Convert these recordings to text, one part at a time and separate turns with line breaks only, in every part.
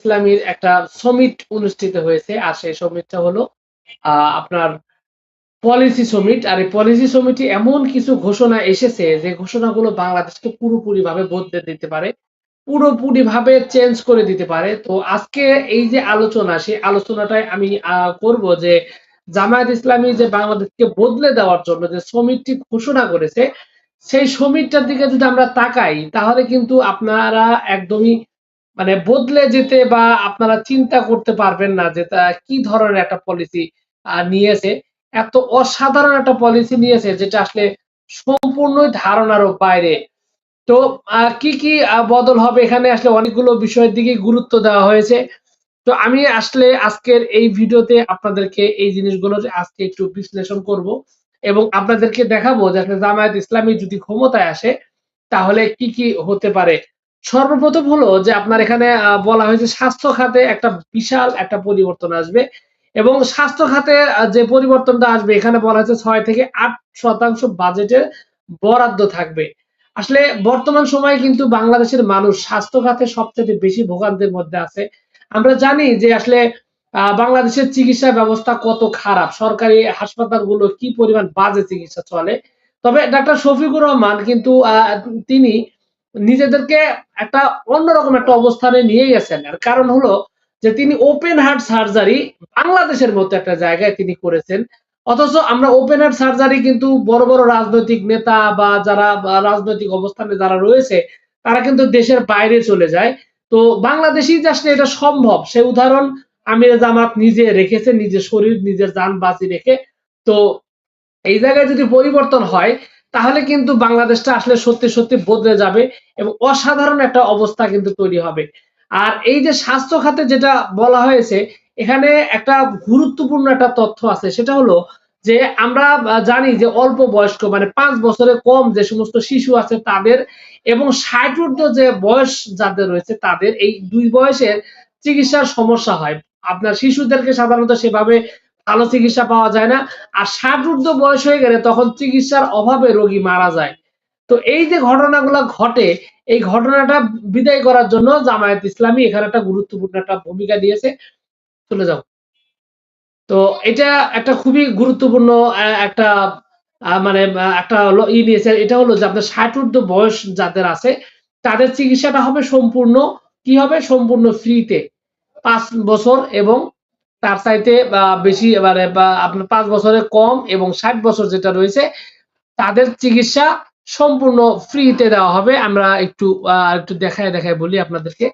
ইসলামীর একটা সমিট অনুষ্ঠিত হয়েছে, আর সেই সমিটটা হলো আপনার পলিসি সমিট আর এই পলিসি সমিটি এমন কিছু ঘোষণা এসেছে, যে ঘোষণাগুলো বাংলাদেশকে পুরোপুরি ভাবে বদলে দিতে পারে পুরোপুরি ভাবে চেঞ্জ করে দিতে পারে। তো আজকে এই যে আলোচনা, সেই আলোচনাটাই আমি করব যে জামায়াত ইসলামী যে বাংলাদেশকে বদলে দেওয়ার জন্য যে সমিটটি ঘোষণা করেছে, সেই সমিটটার দিকে যদি আমরা তাকাই, তাহলে কিন্তু আপনারা একদমই মানে বদলে যেতে বা আপনারা চিন্তা করতে পারবেন না যে তা কি ধরনের একটা পলিসি নিয়েছে। এত অসাধারণ একটা পলিসি নিয়েছে যেটা আসলে সম্পূর্ণই ধারণারও বাইরে। তো কি কি বদল হবে এখানে আসলে অনেকগুলো বিষয়ের দিকে গুরুত্ব দেওয়া হয়েছে। তো আমি আসলে আজকের এই ভিডিওতে আপনাদেরকে এই জিনিসগুলো আজকে একটু বিশ্লেষণ করব এবং আপনাদেরকে দেখাবো যে আসলে জামায়াত ইসলামী যদি ক্ষমতায় আসে, তাহলে কি কি হতে পারে। সর্বপ্রথম হলো যে আপনার এখানে বলা হয়েছে স্বাস্থ্য খাতে একটা বিশাল একটা পরিবর্তন আসবে এবং স্বাস্থ্য খাতে যে পরিবর্তনটা আসবে, এখানে বলা হয়েছে ছয় থেকে আট শতাংশ বাজেটের বরাদ্দ থাকবে। আসলে বর্তমান সময়ে কিন্তু বাংলাদেশের মানুষ স্বাস্থ্য খাতে সবচেয়ে বেশি ভোগান্তির মধ্যে আছে। আমরা জানি যে আসলে বাংলাদেশের চিকিৎসা ব্যবস্থা কত খারাপ, সরকারি হাসপাতালগুলো কি পরিমাণ বাজে চিকিৎসা চলে। তবে ডাক্তার শফিকুর রহমান কিন্তু তিনি নিজেদেরকে একটা অন্যরকম একটা অবস্থানে নিয়ে গেছেন আর কারণ হলো যে তিনি ওপেন হার্ট সার্জারি বাংলাদেশের মতো একটা জায়গায় তিনি করেছেন। অথচ আমরা ওপেন হার্ট সার্জারি কিন্তু বড় বড় রাজনৈতিক নেতা বা যারা রাজনৈতিক অবস্থানে যারা রয়েছে, তারা কিন্তু দেশের বাইরে চলে যায়। তো বাংলাদেশই যে আসলে এটা সম্ভব। সে উদাহরণ আমির জামাত নিজে রেখেছে, নিজের শরীর, নিজের যান বাঁচি রেখে। তো এই জায়গায় যদি পরিবর্তন হয় তাহলে কিন্তু বাংলাদেশটা আসলে সত্যি সত্যি বদলে যাবে এবং অসাধারণ একটা অবস্থা কিন্তু তৈরি হবে। আর এই যে স্বাস্থ্য খাতে যেটা বলা হয়েছে, এখানে একটা গুরুত্বপূর্ণ একটা তথ্য আছে, সেটা হলো যে আমরা জানি যে অল্প বয়স্ক মানে পাঁচ বছরের কম যে সমস্ত শিশু আছে তাদের এবং ষাট ঊর্ধ্ব যে বয়স যাদের রয়েছে তাদের, এই দুই বয়সের চিকিৎসার সমস্যা হয়। আপনার শিশুদেরকে সাধারণত সেভাবে ভালো চিকিৎসা পাওয়া যায় না। আর ষাট ঊর্ধ্ব বয়স হয়ে গেলে তখন চিকিৎসার অভাবে রোগী মারা যায়। তো এই যে ঘটনাগুলো ঘটে, এই ঘটনাটা বিদায় করার জন্য জামায়াত ইসলামী এখানে একটা গুরুত্বপূর্ণ একটা ভূমিকা দিয়েছে। চলে যাও। তো এটা একটা খুবই গুরুত্বপূর্ণ একটা মানে একটা হলো ই নিয়েছে। এটা হলো যে আপনার ষাট ঊর্ধ্ব বয়স যাদের আছে, তাদের চিকিৎসাটা হবে সম্পূর্ণ, কি হবে? সম্পূর্ণ ফ্রিতে পাঁচ বছর এবং তার চাইতে বেশি মানে বা আপনার পাঁচ বছরের কম এবং ষাট বছর যেটা রয়েছে, তাদের চিকিৎসা সম্পূর্ণ ফ্রিতে দেওয়া হবে। আমরা একটু একটু দেখায় দেখায় বলি আপনাদেরকে।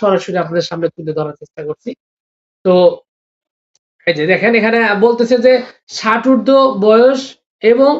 সরাসরি আপনাদের সামনে তুলে ধরার চেষ্টা করছি। তো, এই যে দেখেন, এখানে বলতেছে যে ষাট ঊর্ধ্ব বয়স এবং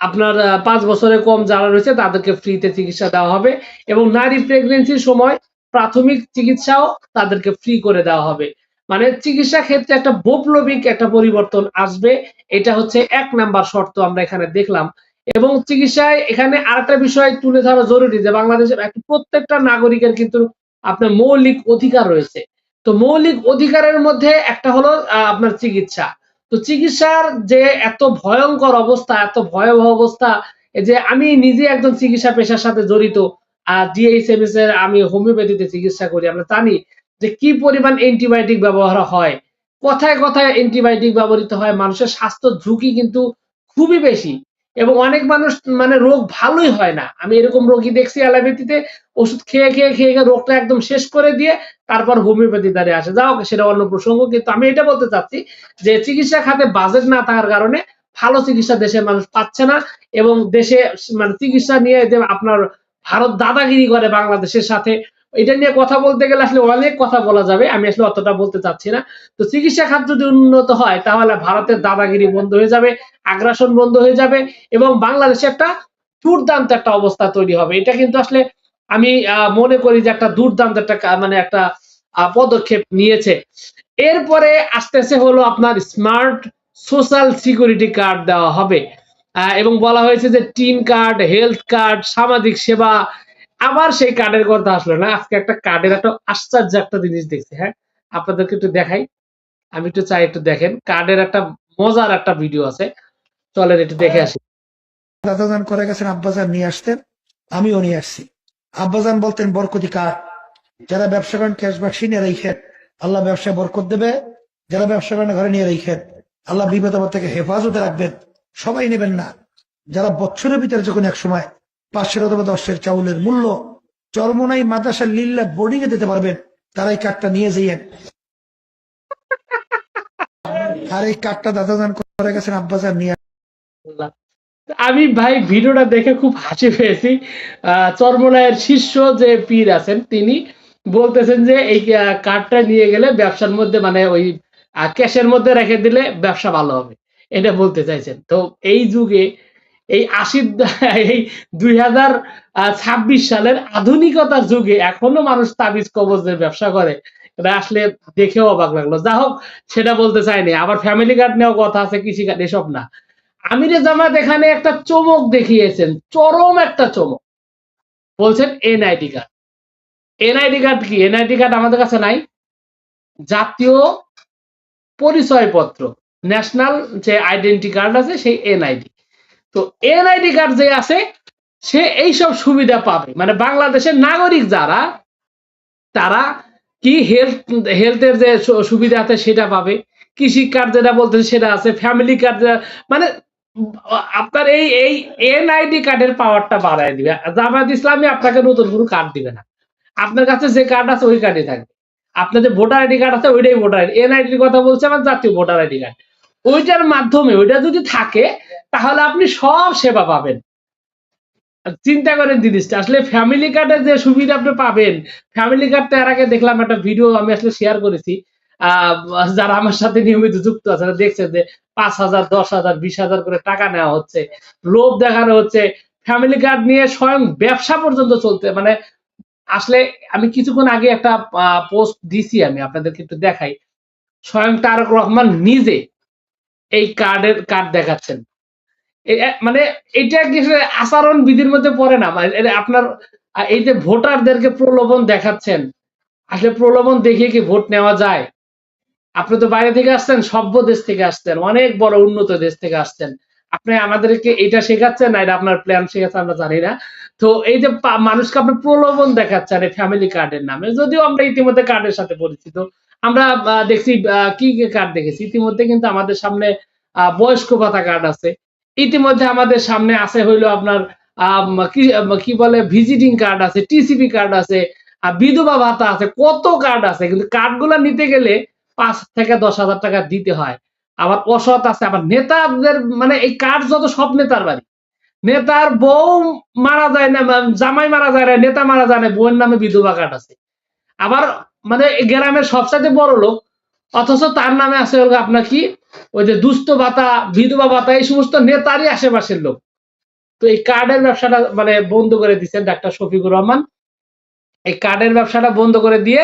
আপনার পাঁচ বছরের কম যারা রয়েছে, তাদেরকে ফ্রিতে চিকিৎসা দেওয়া হবে এবং নারী প্রেগনেন্সির সময় প্রাথমিক চিকিৎসাও তাদেরকে ফ্রি করে দেওয়া হবে। মানে চিকিৎসা ক্ষেত্রে একটা বৈপ্লবিক একটা পরিবর্তন আসবে, এটা হচ্ছে এক নাম্বার শর্ত আমরা এখানে দেখলাম। এবং চিকিৎসায় এখানে আরেকটা বিষয় তুলে ধরা জরুরি যে বাংলাদেশের প্রত্যেকটা নাগরিকের কিন্তু আপনার মৌলিক অধিকার রয়েছে। তো মৌলিক অধিকারের মধ্যে একটা হলো আপনার চিকিৎসা। তো চিকিৎসার যে এত ভয়ঙ্কর অবস্থা, এত ভয়াবহ অবস্থা যে আমি নিজে একজন চিকিৎসা পেশার সাথে জড়িত, আর ডিএইচএমএস এর আমি হোমিওপ্যাথিতে চিকিৎসা করি, আমরা জানি যে কি পরিমাণ অ্যান্টিবায়োটিক ব্যবহার হয়, কথায় কথায় অ্যান্টিবায়োটিক ব্যবহৃত হয়, মানুষের স্বাস্থ্য ঝুঁকি কিন্তু খুবই বেশি এবং অনেক মানুষ মানে রোগ ভালোই হয় না। আমি এরকম রোগী দেখছি অ্যালোপ্যাথিতে, ওষুধ খেয়ে খেয়ে খেয়ে খেয়ে রোগটা একদম শেষ করে দিয়ে তারপর হোমিওপ্যাথি দ্বারে আসে। যাও সেটা অন্য প্রসঙ্গ, কিন্তু আমি এটা বলতে চাচ্ছি যে চিকিৎসা খাতে বাজেট না থাকার কারণে ভালো চিকিৎসা দেশের মানুষ পাচ্ছে না এবং দেশে মানে চিকিৎসা নিয়ে যে আপনার ভারত দাদাগিরি করে বাংলাদেশের সাথে এটা নিয়ে কথা বলতে গেলে আসলে অনেক কথা বলা যাবে। আমি আসলে অতটা বলতে চাচ্ছি না। তো চিকিৎসা খাত যদি উন্নত হয়, তাহলে ভারতের দাদাগিরি বন্ধ হয়ে যাবে, আগ্রাসন বন্ধ হয়ে যাবে এবং বাংলাদেশে একটা দুর্দান্ত একটা অবস্থা তৈরি হবে। এটা কিন্তু আসলে আমি মনে করি যে একটা দুর্দান্ত একটা মানে একটা পদক্ষেপ নিয়েছে। এরপরে আসতেছে হলো আপনার স্মার্ট সোশ্যাল সিকিউরিটি কার্ড দেওয়া হবে। এবং বলা হয়েছে যে টিন কার্ড, হেলথ কার্ড, সামাজিক সেবা আবার সেই কার্ডের কথা আসলো না। আজকে একটা কার্ডের একটা আশ্চর্য একটা জিনিস দেখছি হ্যাঁ? আপনাদেরকে একটু দেখাই। আমি একটু চাই একটু দেখেন। কার্ডের একটা মজার একটা ভিডিও আছে। চলেন একটু দেখে আসি।
দাদাজান করে গেছেন, আব্বাজান নিয়ে আসতেন। আমিও নিয়ে আসছি। আব্বাজান বলতেন, বরকতি কার্ড যারা ব্যবসা করেন ক্যাশ বাক্সি নিয়ে রেখেন। আল্লাহ ব্যবসায় বরকত দেবে। যারা ব্যবসা করেন, ঘরে নিয়ে রেখেন। আল্লাহ বিপদ থেকে হেফাজতে রাখবেন। সবাই নেবেন না। যারা বছরের ভিতরে যখন এক সময় পাঁচশের অথবা দশের চাউলের মূল্য চরমনাই মাদ্রাসা লিল্লা বোর্ডিং এ দিতে পারবেন। তারা এই কার্ডটা নিয়ে যাইয়েন। আর এই কার্ডটা দাদা দান করে গেছেন আব্বাসার নিয়ে
আমি ভাই ভিডিওটা দেখে খুব হাসি পেয়েছি। চরমনায়ের শীর্ষ যে পীর আছেন, তিনি বলতেছেন যে এই কার্ডটা নিয়ে গেলে ব্যবসার মধ্যে মানে ওই ক্যাশের মধ্যে রেখে দিলে ব্যবসা ভালো হবে। এটা বলতে চাইছেন। তো এই যুগে এই আশির এই দুই হাজার ছাব্বিশ সালের আধুনিকতার যুগে এখনও মানুষ তাবিজ কবজের ব্যবসা করে। এটা আসলে দেখেও অবাক লাগল। যা হোক, সেটা বলতে চাইনি। আবার ফ্যামিলি কার্ড নেওয়া কথা আছে কৃষি কার্ড এসব না। আমিরে জামাত এখানে একটা চমক দেখিয়েছেন, চরম একটা চমক। বলছেন এনআইডি কার্ড এনআইডি কার্ড কি? এনআইডি কার্ড আমাদের কাছে নাই। জাতীয় পরিচয়পত্র ন্যাশনাল যে আইডেন্টি কার্ড আছে, সেই এনআইডি। তো এনআইডি কার্ড যে আছে, সে এইসব সুবিধা পাবে। মানে বাংলাদেশের নাগরিক যারা, তারা কি হেলথ হেলথের যে সুবিধা আছে সেটা পাবে। কৃষি কার্ড যেটা বলতেছে সেটা আছে ফ্যামিলি কার্ড মানে আপনার এই এই এনআইডি কার্ডের পাওয়ারটা বাড়ায় দিবে। জামায়াত ইসলামী আপনাকে নতুন কোনো কার্ড দিবে না। আপনার কাছে যে কার্ড আছে ওই কার্ডই থাকবে। আপনার যে ভোটার আইডি কার্ড আছে, ওইটাই ভোটার আইডি এনআইডির কথা বলছে আমার জাতীয় ভোটার আইডি কার্ড ওইটার মাধ্যমে ওইটা যদি থাকে তাহলে আপনি সব সেবা পাবেন। চিন্তা করেন জিনিসটা আসলে ফ্যামিলি কার্ডের যে সুবিধা আপনি পাবেন ফ্যামিলি কার্ড তো আগে দেখলাম একটা ভিডিও আমি আসলে শেয়ার করেছি। আহ, যারা আমার সাথে নিয়মিত যুক্ত আছে তারা দেখছে যে পাঁচ হাজার দশ হাজার বিশ হাজার করে টাকা নেওয়া হচ্ছে। লোভ দেখানো হচ্ছে। ফ্যামিলি কার্ড নিয়ে স্বয়ং ব্যবসা পর্যন্ত চলতে মানে আসলে আমি কিছুক্ষণ আগে একটা পোস্ট দিছি আমি আপনাদেরকে একটু দেখাই। স্বয়ং তারক রহমান নিজে এই কার্ডের কার্ড দেখাচ্ছেন। মানে এটা কি আচরণ বিধির মধ্যে পড়ে না? মানে আপনার এই যে ভোটারদেরকে প্রলোভন দেখাচ্ছেন, আসলে প্রলোভন দেখিয়ে কি ভোট নেওয়া যায়? আপনি তো বাইরে থেকে আসছেন, সভ্য দেশ থেকে আসছেন, অনেক বড় উন্নত দেশ থেকে আসছেন। আপনি আমাদেরকে এটা শেখাচ্ছেন না, এটা আপনার প্ল্যান শেখাচ্ছেন আমরা জানি না। তো এই যে মানুষকে আপনি প্রলোভন দেখাচ্ছেন এই ফ্যামিলি কার্ডের নামে, যদিও আমরা ইতিমধ্যে কার্ডের সাথে পরিচিত। আমরা দেখছি কি কার্ড দেখেছি? ইতিমধ্যে কিন্তু আমাদের সামনে বয়স্ক ভাতা কার্ড আছে। ইতিমধ্যে আমাদের সামনে আছে হইল আপনার কি বলে ভিজিটিং কার্ড আছে টিসিপি কার্ড আছে বিধবা ভাতা আছে, কত কার্ড আছে? কিন্তু কার্ডগুলো নিতে গেলে পাঁচ থেকে দশ হাজার টাকা দিতে হয়। আবার অসৎ আছে, আবার নেতাদের মানে এই কার্ড যত সব নেতার বাড়ি। নেতার বউ মারা যায় না, জামাই মারা যায় না, নেতা মারা যায় না, বউয়ের নামে বিধবা কার্ড আছে। আবার মানে গ্রামের সবচাইতে বড় লোক অথচ তার নামে আছে আপনার কি? ওই যে দুস্থ ভাতা বিধবা ভাতা এই সমস্ত নেতারই আশেপাশের লোক। তো এই কার্ডের ব্যবসাটা মানে বন্ধ করে দিচ্ছেন ডাক্তার শফিকুর রহমান। এই কার্ডের ব্যবসাটা বন্ধ করে দিয়ে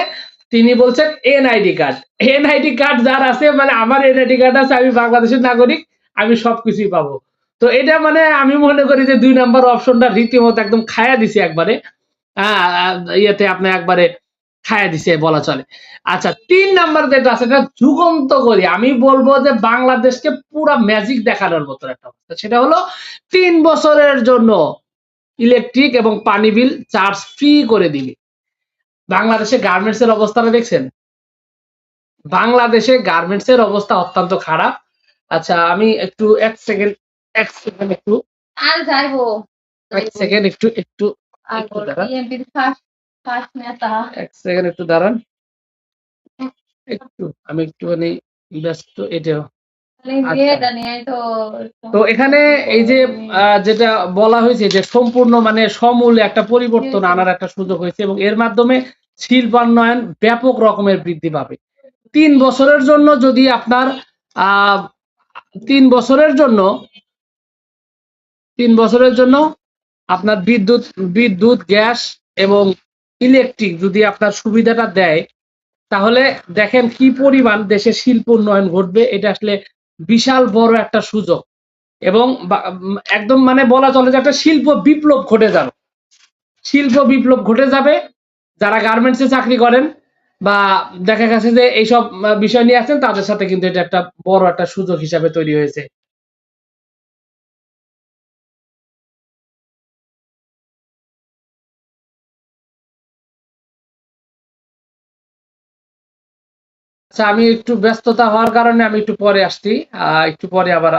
তিনি বলছেন এনআইডি কার্ড। এনআইডি কার্ড যার আছে মানে আমার এনআইডি কার্ড আছে আমি বাংলাদেশের নাগরিক আমি সবকিছুই পাবো। তো এটা মানে আমি মনে করি যে দুই নাম্বার অপশনটা রীতিমতো একদম খায়া দিছে একবারে। আহ, ইয়েতে আপনি একবারে খায়া দিছে বলা চলে। আচ্ছা তিন নাম্বার যেটা আছে এটা যুগান্ত করি আমি বলব যে বাংলাদেশকে পুরা ম্যাজিক দেখানোর মতো একটা অবস্থা। সেটা হলো তিন বছরের জন্য ইলেকট্রিক এবং পানি বিল চার্জ ফ্রি করে দিবে। বাংলাদেশে গার্মেন্টস এর অবস্থাটা দেখছেন? বাংলাদেশে গার্মেন্টস এর অবস্থা অত্যন্ত খারাপ। আচ্ছা আমি একটু এক সেকেন্ড এক সেকেন্ড একটু।
আর যাইবো।
এক সেকেন্ড একটু একটু
ফার্স্ট
এক সেকেন্ড একটু দাঁড়ান। একটু আমি একটুখানি ব্যস্ত এটাও আচ্ছা।
তো
এখানে এই যে যেটা বলা হয়েছে যে সম্পূর্ণ মানে সমূলে একটা পরিবর্তন আনার একটা সুযোগ হয়েছে এবং এর মাধ্যমে শিল্পান্বয়ন ব্যাপক রকমের বৃদ্ধি পাবে। তিন বছরের জন্য যদি আপনার আহ তিন বছরের জন্য তিন বছরের জন্য আপনার বিদ্যুৎ বিদ্যুৎ গ্যাস এবং ইলেকট্রিক যদি আপনার সুবিধাটা দেয়, তাহলে দেখেন কি পরিমাণ দেশে শিল্প উন্নয়ন ঘটবে, এটা আসলে বিশাল বড় একটা সুযোগ। এবং একদম মানে বলা চলে যে একটা শিল্প বিপ্লব ঘটে যাবে। শিল্প বিপ্লব ঘটে যাবে, যারা গার্মেন্টসে চাকরি করেন বা দেখা গেছে যে এইসব বিষয় নিয়ে আছেন, তাদের সাথে কিন্তু এটা একটা বড় একটা সুযোগ হিসাবে তৈরি হয়েছে। আচ্ছা আমি একটু ব্যস্ততা হওয়ার কারণে আমি একটু পরে আসছি। একটু পরে আবার